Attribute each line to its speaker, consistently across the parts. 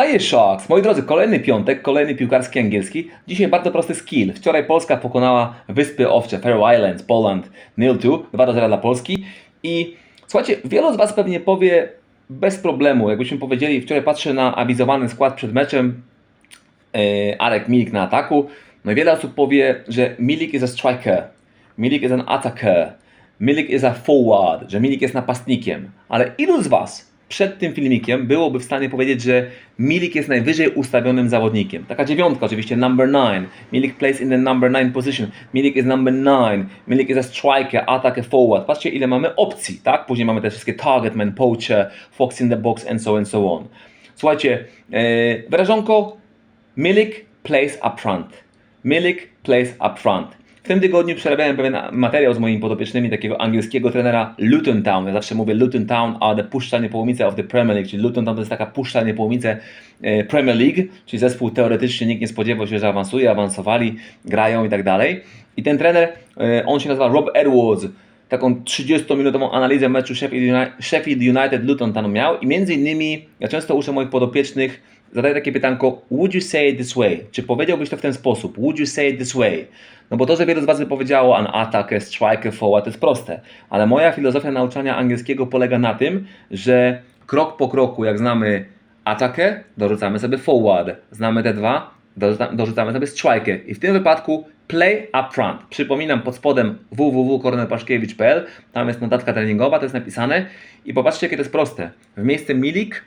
Speaker 1: Hi Sharks! Moi drodzy, kolejny piątek, kolejny piłkarski angielski. Dzisiaj bardzo prosty skill. Wczoraj Polska pokonała Wyspy Owcze, Faroe Islands, Poland, 0-2, 2 do 0 dla Polski. I słuchajcie, wielu z Was pewnie powie bez problemu, jakbyśmy powiedzieli, wczoraj patrzę na awizowany skład przed meczem, e, Arek Milik na ataku. No i wiele osób powie, że Milik is a striker, Milik is an attacker, Milik is a forward, że Milik jest napastnikiem. Ale ilu z Was przed tym filmikiem byłoby w stanie powiedzieć, że Milik jest najwyżej ustawionym zawodnikiem? Taka dziewiątka oczywiście, number nine. Milik plays in the number nine position. Milik is number nine. Milik is a striker, attacker, forward. Patrzcie ile mamy opcji, tak? Później mamy te wszystkie target man, poacher, fox in the box and so and so on. Słuchajcie, e, wyrażonko Milik plays up front. Milik plays up front. W tym tygodniu przerabiałem pewien materiał z moimi podopiecznymi takiego angielskiego trenera Luton Town. Ja zawsze mówię Luton Town are the puszcza niepołomice of the Premier League, czyli Luton Town to jest taka puszcza niepołomice e, Premier League, czyli zespół teoretycznie nikt nie spodziewał się, że awansuje, awansowali, grają i tak dalej. I ten trener, e, on się nazywa Rob Edwards, taką 30-minutową analizę meczu Sheffield United, Sheffield United Luton tam miał i między innymi ja często uczę moich podopiecznych, zadaję takie pytanko, would you say it this way? Czy powiedziałbyś to w ten sposób? Would you say it this way? No bo to, że wielu z Was by powiedziało an attack, striker, forward, to jest proste. Ale moja filozofia nauczania angielskiego polega na tym, że krok po kroku, jak znamy atakę, dorzucamy sobie forward. Znamy te dwa, dorzuca- dorzucamy sobie striker. I w tym wypadku play up front. Przypominam pod spodem www.kornelpaszkiewicz.pl Tam jest notatka treningowa, to jest napisane. I popatrzcie, jakie to jest proste. W miejsce Milik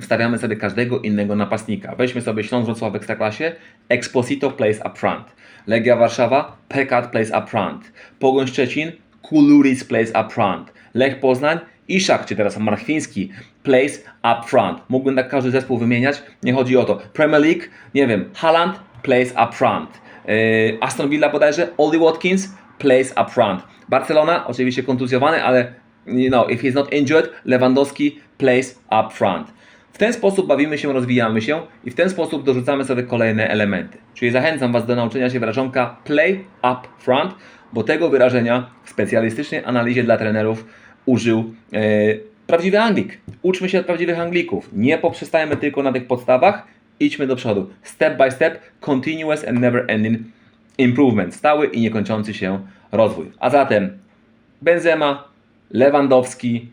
Speaker 1: wstawiamy sobie każdego innego napastnika. Weźmy sobie Śląsk Wrocław w Ekstraklasie, Exposito plays up front. Legia Warszawa, Pekat plays up front. Pogoń Szczecin, Kuluris plays up front. Lech Poznań, Iszak, czy teraz Marchwiński, plays up front. Mógłbym tak każdy zespół wymieniać, nie chodzi o to. Premier League, nie wiem, Haaland plays up front. Yy, Aston Villa bodajże, Oli Watkins plays up front. Barcelona, oczywiście kontuzjowany, ale you know, if he's not injured, Lewandowski plays up front. W ten sposób bawimy się, rozwijamy się i w ten sposób dorzucamy sobie kolejne elementy. Czyli zachęcam Was do nauczenia się wyrażonka play up front, bo tego wyrażenia w specjalistycznej analizie dla trenerów użył e, prawdziwy Anglik. Uczmy się od prawdziwych Anglików. Nie poprzestajemy tylko na tych podstawach, idźmy do przodu. Step by step, continuous and never ending improvement. Stały i niekończący się rozwój. A zatem Benzema, Lewandowski,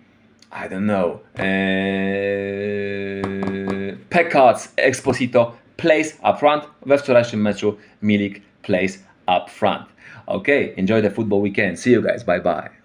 Speaker 1: I don't know, eee, Pekats, Exposito, plays up front. We wczorajszym meczu Milik plays up front. Okay, enjoy the football weekend. See you guys. Bye bye.